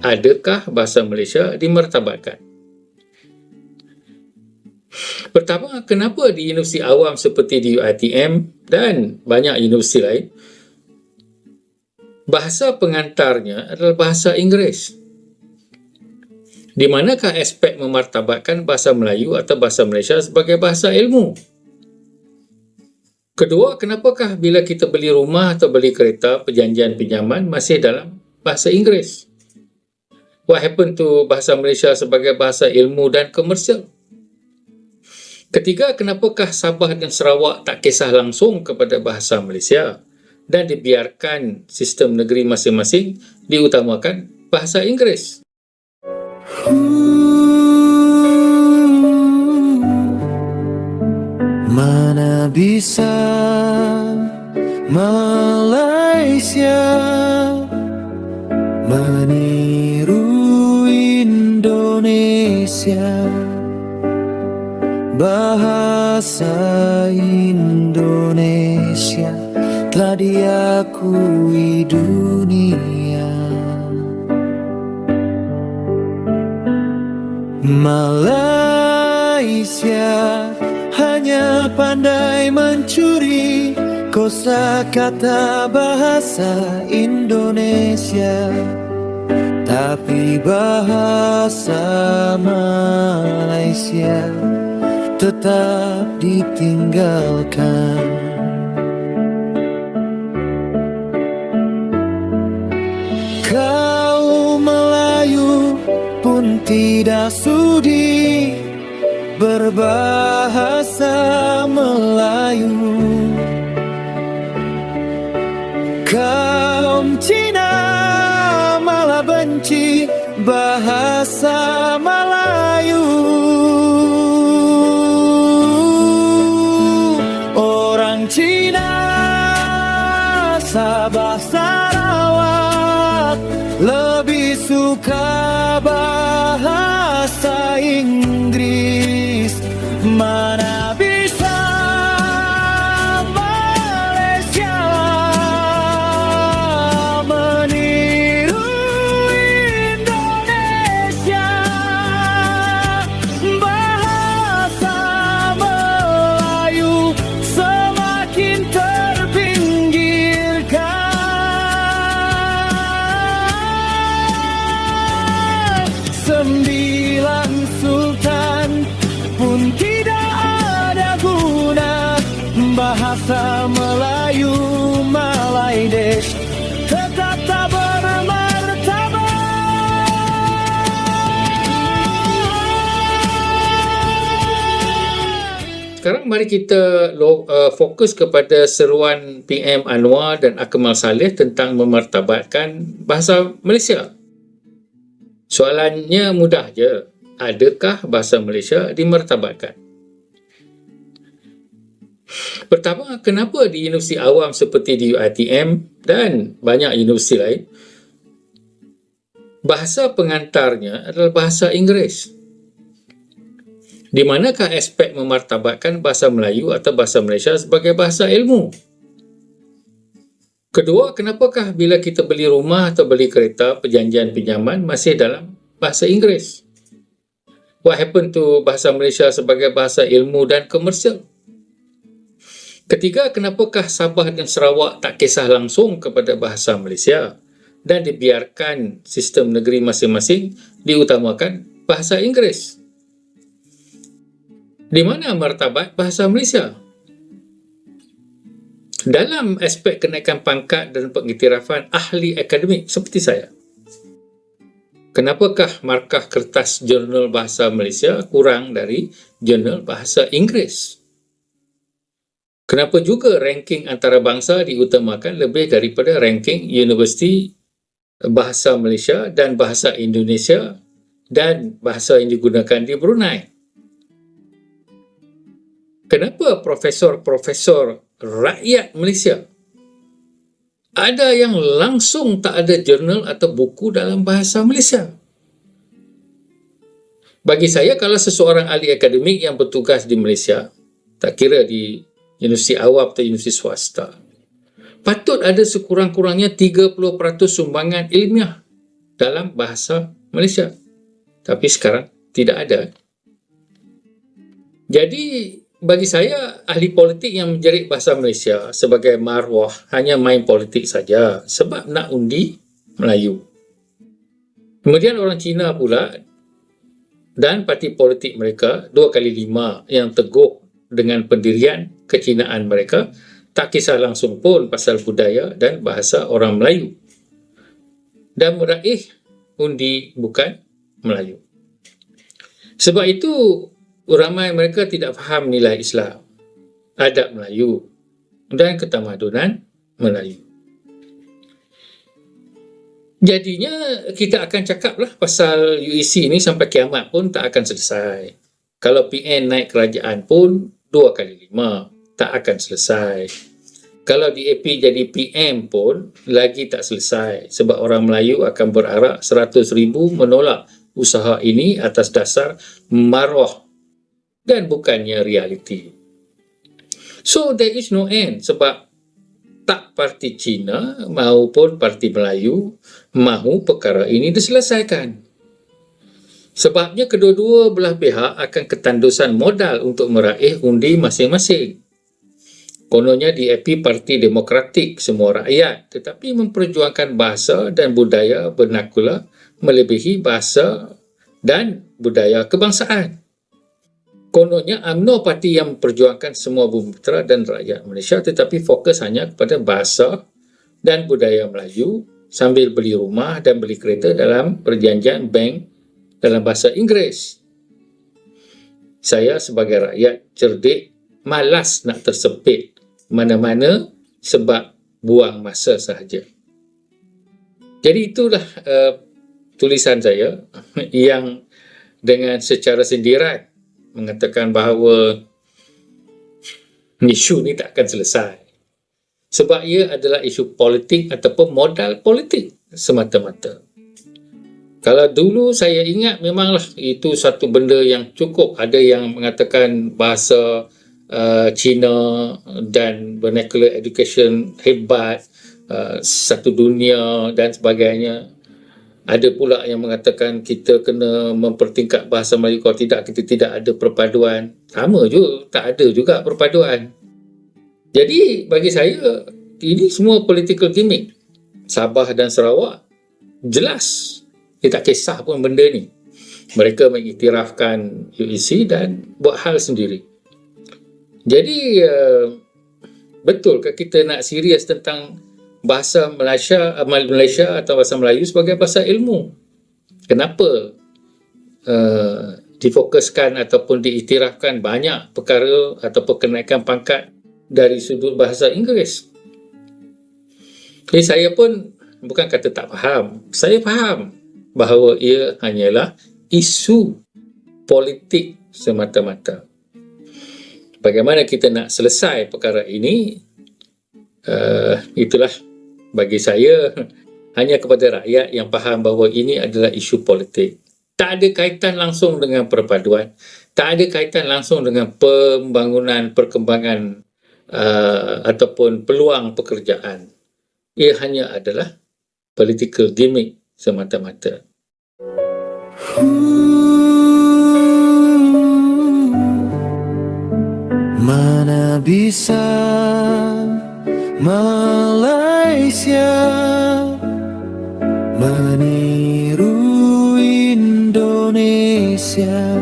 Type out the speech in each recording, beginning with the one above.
adakah bahasa Malaysia dimertabatkan? Pertama, kenapa di universiti awam seperti di UiTM dan banyak universiti lain, bahasa pengantarnya adalah bahasa Inggeris? Di manakah aspek memartabatkan bahasa Melayu atau bahasa Malaysia sebagai bahasa ilmu? Kedua, kenapakah bila kita beli rumah atau beli kereta, perjanjian pinjaman masih dalam bahasa Inggeris? What happened to bahasa Malaysia sebagai bahasa ilmu dan komersial? Ketiga, kenapakah Sabah dan Sarawak tak kisah langsung kepada bahasa Malaysia dan dibiarkan sistem negeri masing-masing diutamakan bahasa Inggeris? Mana bisa Malaysia meniru Indonesia. Bahasa Indonesia telah diakui dunia. Malaysia hanya pandai mencuri kosa kata bahasa Indonesia Tapi bahasa Malaysia tetap ditinggalkan. Kau Melayu pun tidak sudi berbahasa Melayu bahasa Melayu. Orang Cina Sabah Sarawak. Lebih suka bahasa Inggris. Mana Sekarang mari kita uh, fokus kepada seruan PM Anwar dan Akmal Saleh tentang memartabatkan bahasa Malaysia. Soalannya mudah je. Adakah bahasa Malaysia dimartabatkan? Pertama, kenapa di universiti awam seperti di UiTM dan banyak universiti lain, bahasa pengantarnya adalah bahasa Inggeris? Di manakah aspek memartabatkan bahasa Melayu atau bahasa Malaysia sebagai bahasa ilmu? Kedua, kenapakah bila kita beli rumah atau beli kereta, perjanjian pinjaman masih dalam bahasa Inggeris? What happened to bahasa Malaysia sebagai bahasa ilmu dan komersial? Ketiga, kenapakah Sabah dan Sarawak tak kisah langsung kepada bahasa Malaysia dan dibiarkan sistem negeri masing-masing diutamakan bahasa Inggeris? Di mana martabat bahasa Malaysia? Dalam aspek kenaikan pangkat dan pengiktirafan ahli akademik seperti saya, kenapakah markah kertas jurnal bahasa Malaysia kurang dari jurnal bahasa Inggeris? Kenapa juga ranking antarabangsa diutamakan lebih daripada ranking Universiti Bahasa Malaysia dan Bahasa Indonesia dan bahasa yang digunakan di Brunei? Kenapa profesor-profesor rakyat Malaysia ada yang langsung tak ada jurnal atau buku dalam bahasa Malaysia? Bagi saya, kalau seseorang ahli akademik yang bertugas di Malaysia, tak kira di universiti awam atau universiti swasta, patut ada sekurang-kurangnya 30% sumbangan ilmiah dalam bahasa Malaysia. Tapi sekarang tidak ada. Jadi bagi saya ahli politik yang menjerit bahasa Malaysia sebagai marwah hanya main politik saja sebab nak undi Melayu. Kemudian orang Cina pula dan parti politik mereka dua kali lima yang teguh dengan pendirian kecinaan mereka tak kisah langsung pun pasal budaya dan bahasa orang Melayu dan meraih undi bukan Melayu. Sebab itu ramai mereka tidak faham nilai Islam, adab Melayu dan ketamadunan Melayu. Jadinya kita akan cakaplah pasal UEC ini sampai kiamat pun tak akan selesai. Kalau PN naik kerajaan pun dua kali lima tak akan selesai. Kalau DAP jadi PM pun lagi tak selesai sebab orang Melayu akan berarak seratus ribu menolak usaha ini atas dasar maruah dan bukannya realiti. So there is no end sebab tak parti Cina maupun parti Melayu mahu perkara ini diselesaikan. Sebabnya kedua-dua belah pihak akan ketandusan modal untuk meraih undi masing-masing. Kononnya DAP Parti Demokratik semua rakyat tetapi memperjuangkan bahasa dan budaya bernakula melebihi bahasa dan budaya kebangsaan kononnya UMNO parti yang memperjuangkan semua bumi putera dan rakyat Malaysia tetapi fokus hanya kepada bahasa dan budaya Melayu sambil beli rumah dan beli kereta dalam perjanjian bank dalam bahasa Inggeris. Saya sebagai rakyat cerdik malas nak tersepit mana-mana sebab buang masa sahaja. Jadi itulah uh, tulisan saya yang dengan secara sindiran mengatakan bahawa isu ni tak akan selesai. Sebab ia adalah isu politik ataupun modal politik semata-mata. Kalau dulu saya ingat memanglah itu satu benda yang cukup. Ada yang mengatakan bahasa uh, Cina dan vernacular education hebat, uh, satu dunia dan sebagainya ada pula yang mengatakan kita kena mempertingkat bahasa Melayu. Kalau tidak kita tidak ada perpaduan. Sama juga tak ada juga perpaduan. Jadi bagi saya ini semua political gimmick. Sabah dan Sarawak jelas. Dia tak kisah pun benda ni. Mereka mengiktirafkan UEC dan buat hal sendiri. Jadi uh, betul ke kita nak serius tentang bahasa Malaysia Malaysia atau bahasa Melayu sebagai bahasa ilmu. Kenapa uh, difokuskan ataupun diiktirafkan banyak perkara ataupun kenaikan pangkat dari sudut bahasa Inggeris? Jadi saya pun bukan kata tak faham. Saya faham bahawa ia hanyalah isu politik semata-mata. Bagaimana kita nak selesai perkara ini? Uh, itulah bagi saya hanya kepada rakyat yang faham bahawa ini adalah isu politik. Tak ada kaitan langsung dengan perpaduan. Tak ada kaitan langsung dengan pembangunan, perkembangan uh, ataupun peluang pekerjaan. Ia hanya adalah political gimmick semata-mata. Mana bisa Malaysia meniru Indonesia.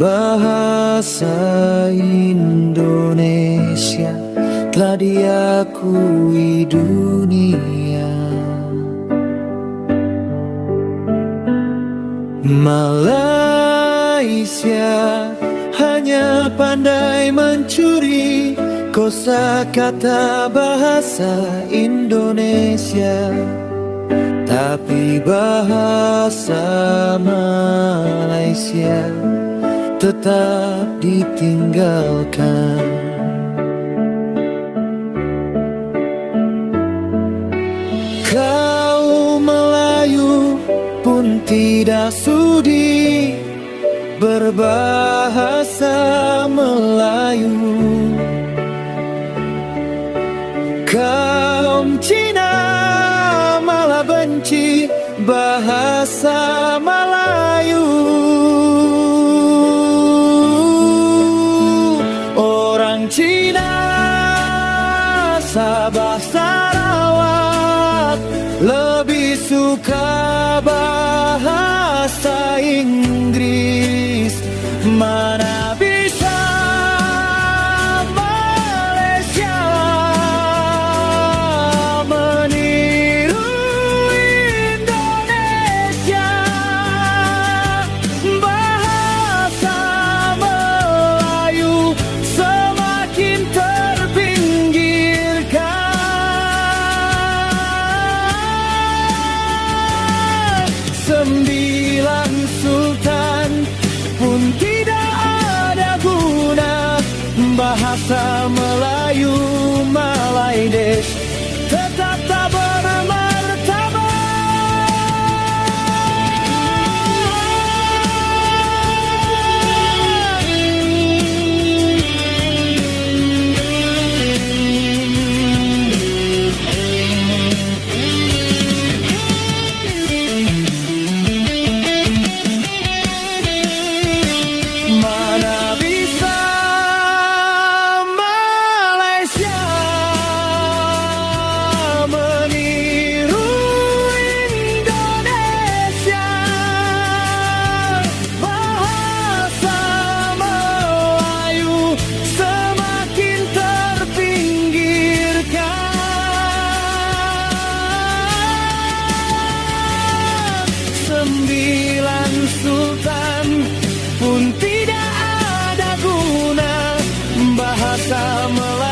Bahasa Indonesia telah diakui dunia. Malaysia hanya pandai mencuri Kosa kata bahasa Indonesia Tapi bahasa Malaysia Tetap ditinggalkan. Kau Melayu pun tidak sudi Berbahasa Melayu Belum Cina malah benci. Bahasa Melayu. Orang Cina Sabah Sarawak Lebih suka bahasa Inggris. Mana Bahasa Melayu